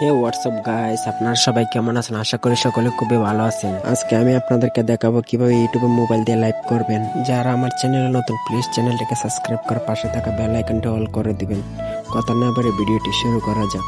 হে WhatsApp guys, আপনারা সবাই কেমন আছেন? আশা করি সকলে খুবই ভালো আছেন। আজকে আমি আপনাদেরকে দেখাবো কীভাবে ইউটিউবে মোবাইল দিয়ে লাইভ করবেন। যারা আমার চ্যানেলে নতুন প্লিজ চ্যানেলটিকে সাবস্ক্রাইব করে পাশে থাকা বেল আইকনটা অল করে দিবেন। কথা না বলে ভিডিওটি শুরু করা যাক।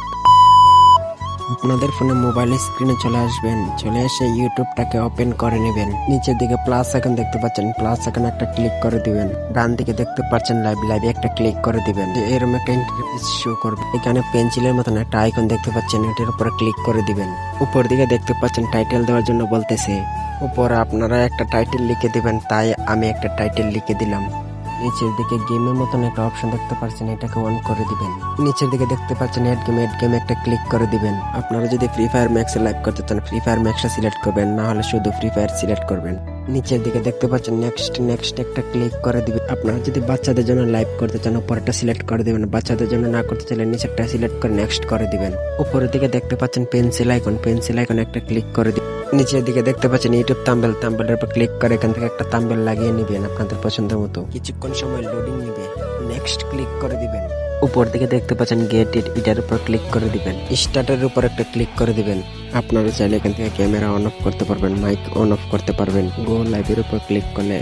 আপনাদের ফোনে মোবাইল স্ক্রিনে চলে আসবেন। চলে এসে ইউটিউবটাকে ওপেন করে নেবেন। নিচের দিকে প্লাস আইকন দেখতে পাচ্ছেন। প্লাস আইকন একটা ক্লিক করে দিবেন। ডান দিকে দেখতে পাচ্ছেন লাইভ লাইভে একটা ক্লিক করে দিবেন। এরকম একটা ইন্টারফেস শো করবে। এখানে পেন্সিলের মতন একটা আইকন দেখতে পাচ্ছেন। এটার উপরে ক্লিক করে দিবেন। উপর দিকে দেখতে পাচ্ছেন টাইটেল দেওয়ার জন্য বলতেছে। উপরে আপনারা একটা টাইটেল লিখে দিবেন। তাই আমি একটা টাইটেল লিখে দিলাম। নিচের দিকে গেমের মতন একটা অপশন দেখতে পাচ্ছেন এটাকে অন করে দিবেন। নিচের দিকে দেখতে পাচ্ছেন এড গেম এড গেম একটা ক্লিক করে দিবেন। আপনারা যদি ফ্রি ফায়ার ম্যাক্সে লাইভ করতে চান ফ্রি ফায়ার ম্যাক্সটা সিলেক্ট করবেন, না হলে শুধু ফ্রি ফায়ার সিলেক্ট করবেন। নিচের দিকে দেখতে পাচ্ছেন নেক্সট নেক্সট একটা ক্লিক করে দিবেন। আপনারা যদি বাচ্চাদের জন্য লাইভ করতে চান উপরটা সিলেক্ট করে দিবেন। বাচ্চাদের জন্য না করতে চাইলে নিচেরটা সিলেক্ট করে নেক্সট করে দিবেন। উপরের দিকে দেখতে পাচ্ছেন পেন্সিল আইকন পেন্সিল আইকন একটা ক্লিক করে দিবেন। নিচের দিকে দেখতে পাচ্ছেন ইউটিউব তাম্বেল তাম্বেলের উপর ক্লিক করে এখান থেকে একটা তাম্বেল লাগিয়ে নেবেন আপনাদের পছন্দ মতো। কিছুক্ষণ সময় লোডিং নেবে নেক্সট ক্লিক করে দিবেন। উপর দিকে দেখতে পাচ্ছেন গেট ইট এটার উপর ক্লিক করে দিবেন। স্টার্টের উপর একটা ক্লিক করে দিবেন। আপনারা চাইলে এখান থেকে ক্যামেরা অন অফ করতে পারবেন মাইক অন অফ করতে পারবেন। গো লাইভের উপর ক্লিক করলে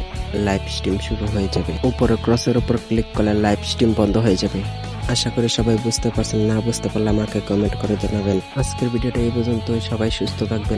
লাইভ স্ট্রিম শুরু হয়ে যাবে। উপরে ক্রসের উপর ক্লিক করলে লাইভ স্ট্রিম বন্ধ হয়ে যাবে। আশা করি সবাই বুঝতে পারছেন, না বুঝতে পারলে আমাকে কমেন্ট করে জানাবেন। আজকের ভিডিওটা এই পর্যন্ত সবাই সুস্থ থাকবেন।